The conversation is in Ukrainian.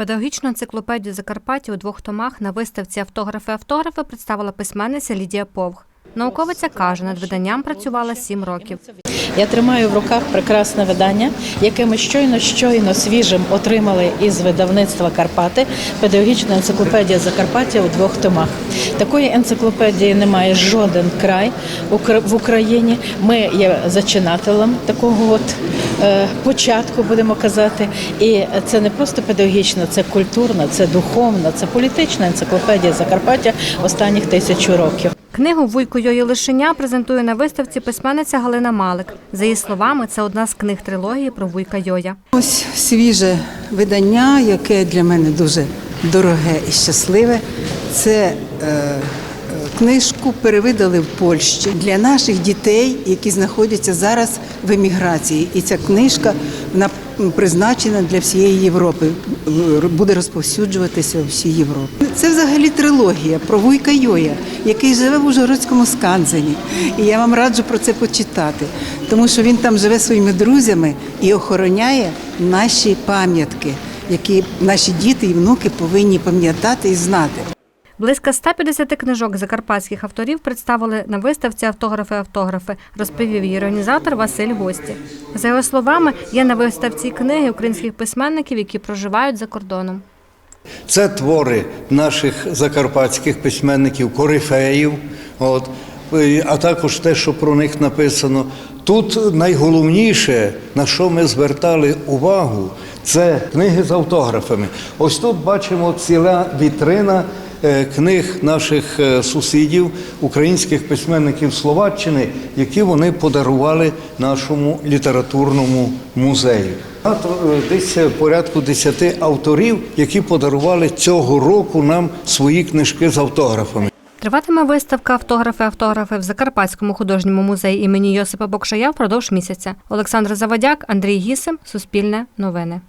Педагогічну енциклопедію Закарпаття у двох томах на виставці автографи-автографи представила письменниця Лідія Повх. Науковиця каже, над виданням працювала сім років. Я тримаю в руках прекрасне видання, яке ми щойно щойно свіжим отримали із видавництва Карпати. Педагогічна енциклопедія Закарпаття у двох томах. Такої енциклопедії немає жоден край в Україні. Ми є зачинателем такого от початку, будемо казати. І це не просто педагогічна, це культурна, це духовна, це політична енциклопедія Закарпаття останніх тисячу років. Книгу Вуйко Йої Лишеня презентує на виставці письменниця Галина Малик. За її словами, це одна з книг трилогії про Вуйка Йоя. Ось свіже видання, яке для мене дуже дороге і щасливе. Це е, е, книжку перевидали в Польщі для наших дітей, які знаходяться зараз в еміграції. І ця книжка вона призначена для всієї Європи, буде розповсюджуватися у всій Європі. Це взагалі трилогія про Вуйка Йоя, який живе в Ужгородському сканзені. І я вам раджу про це почитати, тому що він там живе своїми друзями і охороняє наші пам'ятки, які наші діти і внуки повинні пам'ятати і знати. Близько 150 книжок закарпатських авторів представили на виставці автографи-автографи, розповів її організатор Василь Гості. За його словами, є на виставці книги українських письменників, які проживають за кордоном. Це твори наших закарпатських письменників, корифеїв, от, а також те, що про них написано. Тут найголовніше, на що ми звертали увагу, це книги з автографами. Ось тут бачимо ціла вітрина книг наших е, сусідів, українських письменників Словаччини, які вони подарували нашому літературному музею. Е, Десь порядку десяти авторів, які подарували цього року нам свої книжки з автографами. Триватиме виставка автографи-автографи в Закарпатському художньому музеї імені Йосипа Бокшая впродовж місяця. Олександр Завадяк, Андрій Гісим, Суспільне новини.